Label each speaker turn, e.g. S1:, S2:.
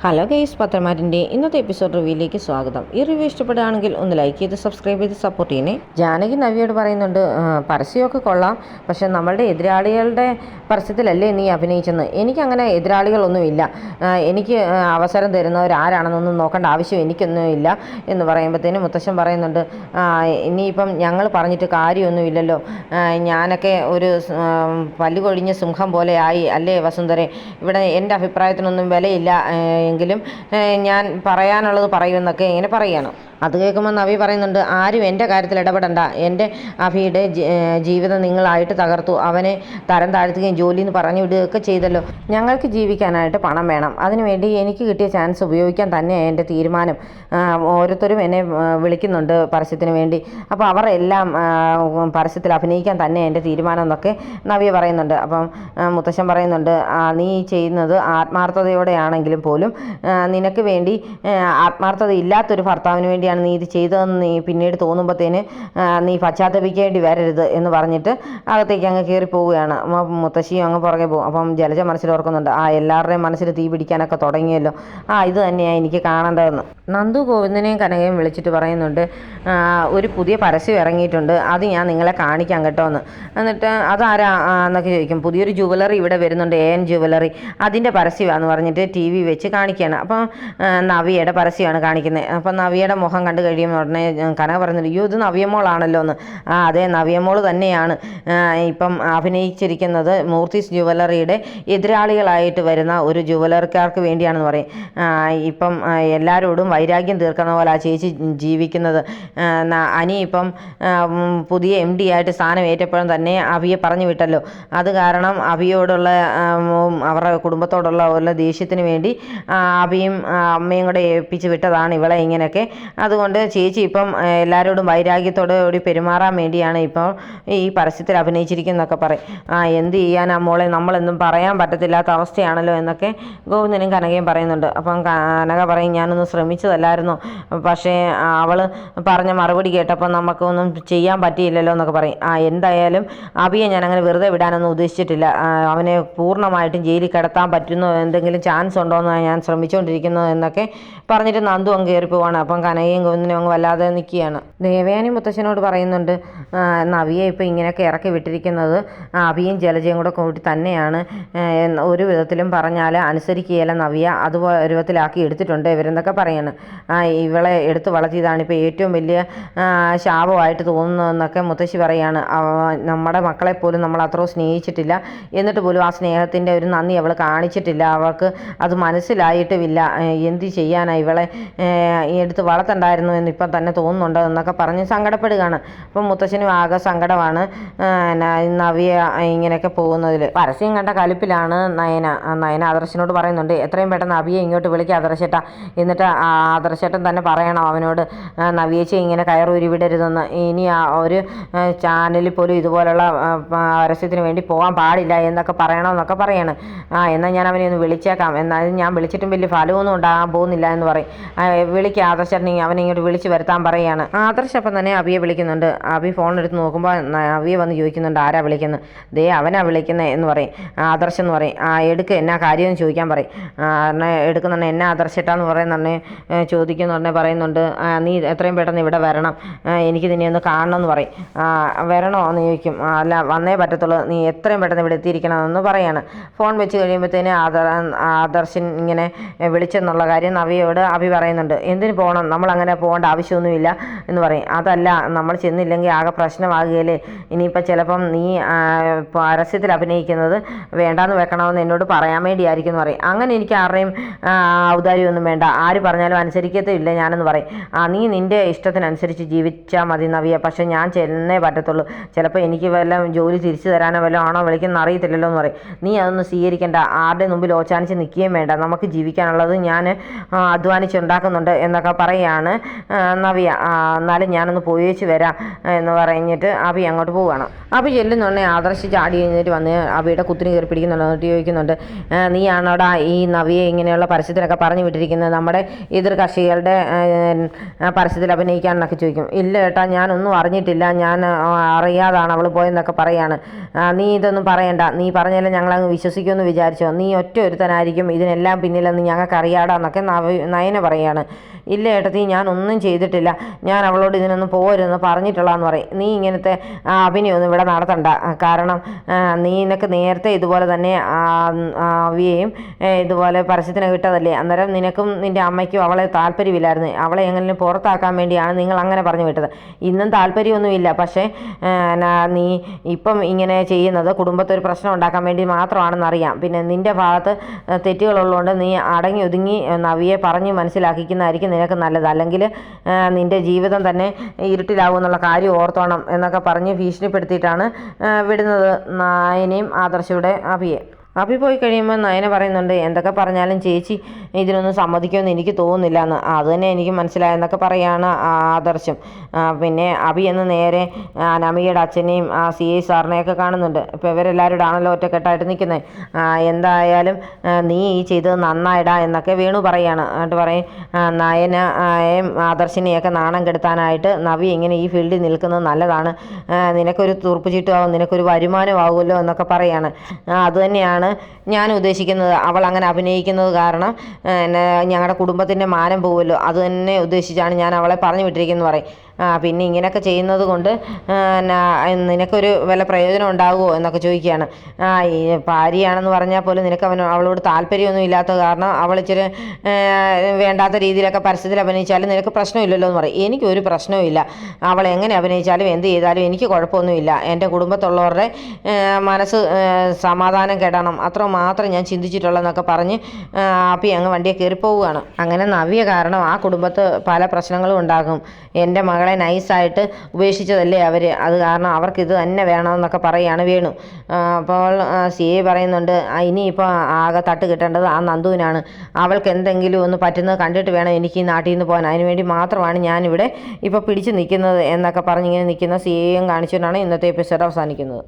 S1: Hello guys പത്രമാറ്റിന്റെ ഇന്നത്തെ episode റിവ്യൂയിലേക്ക് സ്വാഗതം. ഈ റിവ്യൂ ഇഷ്ടപ്പെടുകയാണെങ്കിൽ ഒന്ന് ലൈക്ക് ചെയ്ത് സബ്സ്ക്രൈബ് ചെയ്ത് സപ്പോർട്ട് ചെയ്യണേ. ജാനകി നവിയോട് പറയുന്നുണ്ട് "ആ, പരസ്യമൊക്കെ കൊള്ളാം. പക്ഷെ നമ്മളുടെ എതിരാളികളുടെ പരസ്യത്തിലല്ലേ നീ അഭിനയിച്ചെന്ന്? എനിക്കങ്ങനെ എതിരാളികളൊന്നുമില്ല. എനിക്ക് അവസരം തരുന്നവർ ആരാണെന്നൊന്നും നോക്കേണ്ട ആവശ്യം എനിക്കൊന്നുമില്ല. എന്ന് പറയുമ്പോഴത്തേനും മുത്തശ്ശൻ പറയുന്നുണ്ട് "ആ, ഇനിയിപ്പം ഞങ്ങൾ പറഞ്ഞിട്ട് കാര്യമൊന്നുമില്ലല്ലോ. ഞാനൊക്കെ ഒരു പല്ലുകൊഴിഞ്ഞ സിംഹം പോലെ ആയി അല്ലേ വസുന്ധരെ? ഇവിടെ എന്റെ അഭിപ്രായത്തിനൊന്നും വിലയില്ല. എങ്കിലും ഞാൻ പറയാനുള്ളത് പറയുമെന്നൊക്കെ ഇങ്ങനെ പറയുകയാണ് അത് കേൾക്കുമ്പോൾ നവി പറയുന്നുണ്ട് ആരും എന്റെ കാര്യത്തിൽ ഇടപെടണ്ട. എന്റെ അഭിയുടെ ജീവിതം നിങ്ങളായിട്ട് തകർത്തു. അവനെ തരം താഴ്ത്തുകയും ജോലി എന്ന് പറഞ്ഞു വിടുകയൊക്കെ ചെയ്തല്ലോ. ഞങ്ങൾക്ക് ജീവിക്കാനായിട്ട് പണം വേണം. അതിനുവേണ്ടി എനിക്ക് കിട്ടിയ ചാൻസ് ഉപയോഗിക്കാൻ തന്നെയാണ് എന്റെ തീരുമാനം. ഓരോരുത്തരും എന്നെ വിളിക്കുന്നുണ്ട് പരസ്യത്തിന് വേണ്ടി. അപ്പോൾ അവർ എല്ലാം പരസ്യത്തിൽ അഭിനയിക്കാൻ തന്നെ എന്റെ തീരുമാനം എന്നൊക്കെ നവി പറയുന്നുണ്ട്. അപ്പം മുത്തശ്ശൻ പറയുന്നുണ്ട് "ആ, നീ ചെയ്യുന്നത് ആത്മാർത്ഥതയോടെയാണെങ്കിലും പോലും നിനക്ക് വേണ്ടി ആത്മാർത്ഥത ഇല്ലാത്തൊരു ഭർത്താവിന് വേണ്ടിയാണ് നീ ഇത് ചെയ്തതെന്ന് നീ പിന്നീട് തോന്നുമ്പോഴത്തേന് നീ പശ്ചാത്തപിക്കേണ്ടി വരരുത് എന്ന് പറഞ്ഞിട്ട് അകത്തേക്ക് അങ്ങ് കയറി പോവുകയാണ് മുത്തശ്ശിയും അങ്ങ് പുറകെ പോകും. അപ്പം ജലജ മനസ്സിൽ ഓർക്കുന്നുണ്ട് ആ എല്ലാവരുടെയും മനസ്സിൽ തീ പിടിക്കാനൊക്കെ തുടങ്ങിയല്ലോ. ആ ഇത് തന്നെയാണ് എനിക്ക് കാണേണ്ടതെന്ന്. നന്ദു ഗോവിന്ദനെയും കനകയും വിളിച്ചിട്ട് പറയുന്നുണ്ട് ഒരു പുതിയ പരസ്യം ഇറങ്ങിയിട്ടുണ്ട് അത് ഞാൻ നിങ്ങളെ കാണിക്കാം കേട്ടോ എന്ന്. എന്നിട്ട് അതാരാ എന്നൊക്കെ ചോദിക്കും. പുതിയൊരു ജുവലറി ഇവിടെ വരുന്നുണ്ട് എ എൻ ജുവലറി. അതിന്റെ പരസ്യമാണെന്ന് പറഞ്ഞിട്ട് ടി വി വെച്ച് കാണിക്കുകയാണ് അപ്പം നവിയുടെ പരസ്യമാണ് കാണിക്കുന്നത്. അപ്പം നവിയുടെ മുഖം കണ്ടു കഴിയുമ്പോൾ ഉടനെ കനക പറഞ്ഞിട്ട് അയ്യോ ഇത് നവ്യമോളാണല്ലോ എന്ന്. ആ അതെ നവ്യമോൾ തന്നെയാണ്. ഇപ്പം അഭിനയിച്ചിരിക്കുന്നത് മൂർത്തിസ് ജുവലറിയുടെ എതിരാളികളായിട്ട് വരുന്ന ഒരു ജുവലറിക്കാർക്ക് വേണ്ടിയാണെന്ന് പറയും. ഇപ്പം എല്ലാവരോടും വൈരാഗ്യം തീർക്കുന്ന പോലെ ആ ചേച്ചി ജീവിക്കുന്നത്. അനി ഇപ്പം പുതിയ എം ഡി ആയിട്ട് സ്ഥാനം ഏറ്റപ്പോഴും തന്നെ അവിയെ പറഞ്ഞു വിട്ടല്ലോ. അത് കാരണം അവിയോടുള്ള അവരുടെ കുടുംബത്തോടുള്ള ദേഷ്യത്തിന് വേണ്ടി അവിയും ആ, അമ്മയും കൂടെ ഏൽപ്പിച്ച് വിട്ടതാണ് ഇവളെ ഇങ്ങനെയൊക്കെ. അതുകൊണ്ട് ചേച്ചി ഇപ്പം എല്ലാവരോടും വൈരാഗ്യത്തോടെ കൂടി പെരുമാറാൻ വേണ്ടിയാണ് ഇപ്പോൾ ഈ പരസ്യത്തിൽ അഭിനയിച്ചിരിക്കുന്നതൊക്കെ പറയും. ആ എന്ത് ചെയ്യാനാ മോളെ? നമ്മളെന്നും പറയാൻ പറ്റത്തില്ലാത്ത അവസ്ഥയാണല്ലോ എന്നൊക്കെ ഗോവിന്ദനും കനകയും പറയുന്നുണ്ട്. അപ്പം കനക പറയും ഞാനൊന്ന് ശ്രമിച്ചതല്ലായിരുന്നു. പക്ഷേ അവൾ പറഞ്ഞ മറുപടി കേട്ടപ്പോൾ നമുക്കൊന്നും ചെയ്യാൻ പറ്റിയില്ലല്ലോ എന്നൊക്കെ പറയും. ആ എന്തായാലും അബിയെ ഞാൻ അങ്ങനെ വെറുതെ വിടാനൊന്നും ഉദ്ദേശിച്ചിട്ടില്ല. അവനെ പൂർണമായിട്ടും ജയിലിൽ കിടത്താൻ പറ്റുന്നോ എന്തെങ്കിലും ചാൻസ് ഉണ്ടോ എന്ന് ഞാൻ ശ്രമിച്ചുകൊണ്ടിരിക്കുന്നത് എന്നൊക്കെ പറഞ്ഞിട്ട് നന്ദു അങ്ങ് കയറി പോവാണ്. അപ്പം കനകയും ഗോവിന്ദനും അങ്ങ് വല്ലാതെ നിൽക്കുകയാണ് ദേവയാനി മുത്തശ്ശനോട് പറയുന്നുണ്ട് "ആ, നവിയെ ഇപ്പോൾ ഇങ്ങനെയൊക്കെ ഇറക്കി വിട്ടിരിക്കുന്നത് അവിയും ജലജയും കൂടെ കൂട്ടി തന്നെയാണ് ഒരു വിധത്തിലും പറഞ്ഞാൽ അനുസരിക്കുകയില്ല നവിയ. അതുപോലെ രൂപത്തിലാക്കി എടുത്തിട്ടുണ്ട് ഇവരെന്നൊക്കെ പറയാണ്. ഇവളെ എടുത്ത് വളർത്തിയതാണ് ഇപ്പോൾ ഏറ്റവും വലിയ ശാപമായിട്ട് തോന്നുന്നതെന്നൊക്കെ മുത്തശ്ശി പറയാണ്. നമ്മുടെ മക്കളെ പോലും നമ്മൾ അത്ര സ്നേഹിച്ചിട്ടില്ല. എന്നിട്ട് പോലും ആ സ്നേഹത്തിന്റെ ഒരു നന്ദി അവൾ കാണിച്ചിട്ടില്ല. അവൾക്ക് അത് മനസ്സിലായിട്ടുമില്ല ഏ, എന്ത് ചെയ്യാനാണ് ഇവളെ എടുത്ത് വളർത്തണ്ടായിരുന്നു എന്ന് ഇപ്പം തന്നെ തോന്നുന്നുണ്ട് എന്നൊക്കെ പറഞ്ഞ് സങ്കടപ്പെടുകയാണ്. അപ്പം മുത്തശ്ശനും ആകെ സങ്കടമാണ് നവിയ ഇങ്ങനെയൊക്കെ പോകുന്നതിൽ. പരസ്യം കണ്ട കലിപ്പിലാണ് നയന നയന ആദർശനോട് പറയുന്നുണ്ട് എത്രയും പെട്ടെന്ന് അവിയെ ഇങ്ങോട്ട് വിളിക്കുക ആദർശേട്ട. എന്നിട്ട് അദർശേട്ടൻ തന്നെ പറയണം അവനോട് നവ്യേച്ചി ഇങ്ങനെ കയറുരുവിടരുതെന്ന് ഇനി ആ ഒരു ചാനലിൽ പോലും ഇതുപോലുള്ള പരസ്യത്തിന് വേണ്ടി പോകാൻ പാടില്ല എന്നൊക്കെ പറയണമെന്നൊക്കെ പറയാണ്. ആ എന്നാൽ ഞാൻ അവനെ ഒന്ന് വിളിച്ചേക്കാം. എന്നാലും ഞാൻ വിളിച്ചിട്ടും വലിയ ഫലമൊന്നും ഉണ്ടാകാൻ പോകുന്നില്ല എന്ന് പറയും. വിളിക്കുക ആദർശനെ അവനെ ഇങ്ങോട്ട് വിളിച്ച് വരുത്താൻ പറയുകയാണ്. ആദർശ് അപ്പം തന്നെ അബിയെ വിളിക്കുന്നുണ്ട്. അബി ഫോൺ എടുത്ത് നോക്കുമ്പോൾ അബിയെ വന്ന് ചോദിക്കുന്നുണ്ട് ആരാ വിളിക്കുന്നത് ദേ അവനാ വിളിക്കുന്നത് എന്ന് പറയും. ആദർശ് എന്ന് പറയും. ആ എടുക്ക് എന്നാ കാര്യമെന്ന് ചോദിക്കാൻ പറയും. എടുക്കുന്നുണ്ട് എന്നാ ആദർശിട്ടാന്ന് പറയുന്നുണ്ടെ ചോദിക്കുന്നുണ്ടെ പറയുന്നുണ്ട്. നീ എത്രയും പെട്ടെന്ന് ഇവിടെ വരണം. എനിക്ക് നിന്നെ ഒന്ന് കാണണമെന്ന് പറയും. "ആ, വരണോ? എന്ന് ചോദിക്കും. അല്ല വന്നേ പറ്റത്തുള്ളൂ. നീ എത്രയും പെട്ടെന്ന് ഇവിടെ എത്തിയിരിക്കണമെന്ന് പറയാണ്. ഫോൺ വെച്ച് കഴിയുമ്പോഴത്തേന് ആദർ ആദർശൻ ഇങ്ങനെ വിളിച്ചെന്നുള്ള കാര്യം നവിയോട് അഭി പറയുന്നുണ്ട്. എന്തിനു പോകണം നമ്മൾ അങ്ങനെ പോകേണ്ട ആവശ്യമൊന്നുമില്ല എന്ന് പറയും. അതല്ല നമ്മൾ ചെന്നില്ലെങ്കിൽ ആകെ പ്രശ്നമാകുകയല്ലേ? ഇനിയിപ്പോൾ ചിലപ്പം നീ പരസ്യത്തിൽ അഭിനയിക്കുന്നത് വേണ്ടാന്ന് വെക്കണമെന്ന് എന്നോട് പറയാൻ വേണ്ടിയായിരിക്കും എന്ന് പറയും. അങ്ങനെ എനിക്ക് ആരുടെയും ഔദാര്യമൊന്നും വേണ്ട. ആര് പറഞ്ഞാലും അനുസരിക്കത്തില്ല ഞാനെന്ന് പറയും. ആ നീ നിന്റെ ഇഷ്ടത്തിനനുസരിച്ച് ജീവിച്ചാൽ മതി നവിയ. പക്ഷെ ഞാൻ ചെന്നേ പറ്റത്തുള്ളൂ. ചിലപ്പോൾ എനിക്ക് വല്ല ജോലി തിരിച്ചു തരാനോ വല്ലതും ആണോ വിളിക്കുന്ന അറിയത്തില്ലല്ലോ എന്ന് പറയും. നീ അതൊന്നും സ്വീകരിക്കേണ്ട. ആരുടെ മുമ്പിൽ ഓച്ചാനിച്ച് നിൽക്കുകയും വേണ്ട. നമുക്ക് ജീവിക്കാനുള്ളത് ഞാൻ അധ്വാനിച്ചുണ്ടാക്കുന്നുണ്ട് എന്നൊക്കെ പറയാണ്. നവ്യ എന്നാലും ഞാനൊന്ന് പോയേച്ച് വരാം എന്ന് പറഞ്ഞിട്ട് അഭി അങ്ങോട്ട് പോവുകയാണ് അബി ചെല്ലുന്നുണ്ടെ ആദർശ് ചാടി കഴിഞ്ഞിട്ട് വന്ന് അബിയുടെ കുത്തിന് കയറി പിടിക്കുന്നുണ്ട് ചോദിക്കുന്നുണ്ട് "ആ, നീയാണോടാ ഈ നവിയെ ഇങ്ങനെയുള്ള പരസ്യത്തിലൊക്കെ പറഞ്ഞു വിട്ടിരിക്കുന്നത്? നമ്മുടെ എതിർ കക്ഷികളുടെ പരസ്യത്തിൽ അഭിനയിക്കാനെന്നൊക്കെ ചോദിക്കും. ഇല്ല ഏട്ടാ ഞാനൊന്നും അറിഞ്ഞിട്ടില്ല. ഞാൻ അറിയാതാണ് അവൾ പോയെന്നൊക്കെ പറയാണ്. നീ ഇതൊന്നും പറയണ്ട. നീ പറഞ്ഞാലും ഞങ്ങളങ്ങ് വിശ്വസിക്കുമെന്ന് വിചാരിച്ചോ? നീ ഒറ്റ ഒരുത്തനായിരിക്കും ഇതിനെല്ലാം പിന്നിലെന്ന് ഞങ്ങൾക്ക് അറിയാടാന്നൊക്കെ നവ- നയന പറയാണ്. ഇല്ല ഏട്ടത്തി ഞാൻ ഒന്നും ചെയ്തിട്ടില്ല. ഞാൻ അവളോട് ഇതിനൊന്നും പോരുതെന്ന് പറഞ്ഞിട്ടുള്ളതെന്ന് പറയും. നീ ഇങ്ങനത്തെ അഭിനയൊന്നും ഇവിടെ നടത്തണ്ട. കാരണം നീ നിനക്ക് നേരത്തെ ഇതുപോലെ തന്നെ അവിയെയും ഇതുപോലെ പരസ്യത്തിന് കിട്ടതല്ലേ അന്നേരം നിനക്കും നിന്റെ അമ്മയ്ക്കും അവളെ താല്പര്യമില്ലായിരുന്നു. അവളെ എങ്ങനെ പുറത്താക്കാൻ വേണ്ടിയാണ് നിങ്ങൾ അങ്ങനെ പറഞ്ഞു വിട്ടത്. ഇന്നും താല്പര്യമൊന്നുമില്ല. പക്ഷേ നീ ഇപ്പം ഇങ്ങനെ ചെയ്യുന്നത് കുടുംബത്തൊരു പ്രശ്നം ഉണ്ടാക്കാൻ വേണ്ടി മാത്രമാണെന്നറിയാം. പിന്നെ നിന്റെ ഭാഗത്ത് തെറ്റുകളുള്ളതുകൊണ്ട് നീ അടങ്ങി ഒതുങ്ങി നവിയെ പറഞ്ഞ് മനസ്സിലാക്കിക്കുന്നതായിരിക്കും നിനക്ക് നല്ലത്. അല്ലെങ്കിൽ നിന്റെ ജീവിതം തന്നെ ഇരുട്ടിലാവും എന്നുള്ള കാര്യം ഓർത്തോണം എന്നൊക്കെ പറഞ്ഞ് ഭീഷണിപ്പെടുത്തിയിട്ടാണ് വിടുന്നത് നായനെയും ആദർശയുടെ അഭിയെ. അഭി പോയി കഴിയുമ്പോൾ നയന പറയുന്നുണ്ട് എന്തൊക്കെ പറഞ്ഞാലും ചേച്ചി ഇതിനൊന്നും സമ്മതിക്കുമെന്ന് എനിക്ക് തോന്നുന്നില്ല എന്ന് അത് തന്നെ എനിക്ക് മനസ്സിലായെന്നൊക്കെ പറയാണ് ആദർശം. പിന്നെ അബി എന്ന് നേരെ അനാമികയുടെ അച്ഛനെയും ആ സി ഐ സാറിനെയൊക്കെ കാണുന്നുണ്ട്. ഇപ്പോൾ ഇവരെല്ലാവരും ആണല്ലോ ഒറ്റക്കെട്ടായിട്ട് നിൽക്കുന്നത് എന്തായാലും നീ ഈ ചെയ്തത് നന്നായിടാ എന്നൊക്കെ വേണു പറയാണ്. എന്നിട്ട് പറയും നയന ആദർശിനെയൊക്കെ നാണം കെടുത്താനായിട്ട് നവി ഇങ്ങനെ ഈ ഫീൽഡിൽ നിൽക്കുന്നത് നല്ലതാണ്. നിനക്കൊരു തുറുപ്പ് ചീട്ടുമാവും നിനക്കൊരു വരുമാനമാവുമല്ലോ എന്നൊക്കെ പറയാണ്. ആ, ഞാൻ ഉദ്ദേശിക്കുന്നത്. അവൾ അങ്ങനെ അഭിനയിക്കുന്നത് കാരണം ഞങ്ങളുടെ കുടുംബത്തിന്റെ മാനം പോകുമല്ലോ. അത് തന്നെ ഉദ്ദേശിച്ചാണ് ഞാൻ അവളെ പറഞ്ഞു വിട്ടിരിക്കുന്നത് പറയും. പിന്നെ ഇങ്ങനെയൊക്കെ ചെയ്യുന്നത് കൊണ്ട് നിനക്കൊരു വല്ല പ്രയോജനം ഉണ്ടാകുമോ എന്നൊക്കെ ചോദിക്കുകയാണ്. ഈ ഭാര്യയാണെന്ന് പറഞ്ഞാൽ പോലും നിനക്ക് അവൻ അവളോട് താല്പര്യമൊന്നും ഇല്ലാത്ത കാരണം അവൾ ഇച്ചിരി വേണ്ടാത്ത രീതിയിലൊക്കെ പരസ്യത്തിൽ അഭിനയിച്ചാലും നിനക്ക് പ്രശ്നമില്ലല്ലോ എന്ന് പറയും. എനിക്കൊരു പ്രശ്നവും ഇല്ല. അവൾ എങ്ങനെ അഭിനയിച്ചാലും എന്ത് ചെയ്താലും എനിക്ക് കുഴപ്പമൊന്നുമില്ല. എന്റെ കുടുംബത്തുള്ളവരുടെ മനസ്സ് സമാധാനം കെടണം. അത്ര മാത്രം ഞാൻ ചിന്തിച്ചിട്ടുള്ളതെന്നൊക്കെ പറഞ്ഞ് അപ്പി അങ്ങ് വണ്ടിയെ കയറി പോവുകയാണ് അങ്ങനെ നവ്യ കാരണം ആ കുടുംബത്ത് പല പ്രശ്നങ്ങളും ഉണ്ടാകും. എന്റെ മകളെ നൈസായിട്ട് ഉപേക്ഷിച്ചതല്ലേ അവർ അത് കാരണം അവർക്ക് ഇത് തന്നെ വേണമെന്നൊക്കെ പറയുകയാണ് വേണു. അപ്പോൾ സി എ പറയുന്നുണ്ട് "ആ, ഇനിയിപ്പോൾ ആകെ തട്ട് കിട്ടേണ്ടത് ആ നന്ദുവിനാണ്. അവൾക്ക് എന്തെങ്കിലും ഒന്ന് പറ്റുന്നത് കണ്ടിട്ട് വേണം എനിക്ക് ഈ നാട്ടിൽ നിന്ന് പോകാൻ. അതിനുവേണ്ടി മാത്രമാണ് ഞാനിവിടെ ഇപ്പോൾ പിടിച്ചു നിൽക്കുന്നത് എന്നൊക്കെ പറഞ്ഞിങ്ങനെ നിൽക്കുന്ന സി എയും കാണിച്ചുകൊണ്ടാണ് ഇന്നത്തെ എപ്പിസോഡ് അവസാനിക്കുന്നത്.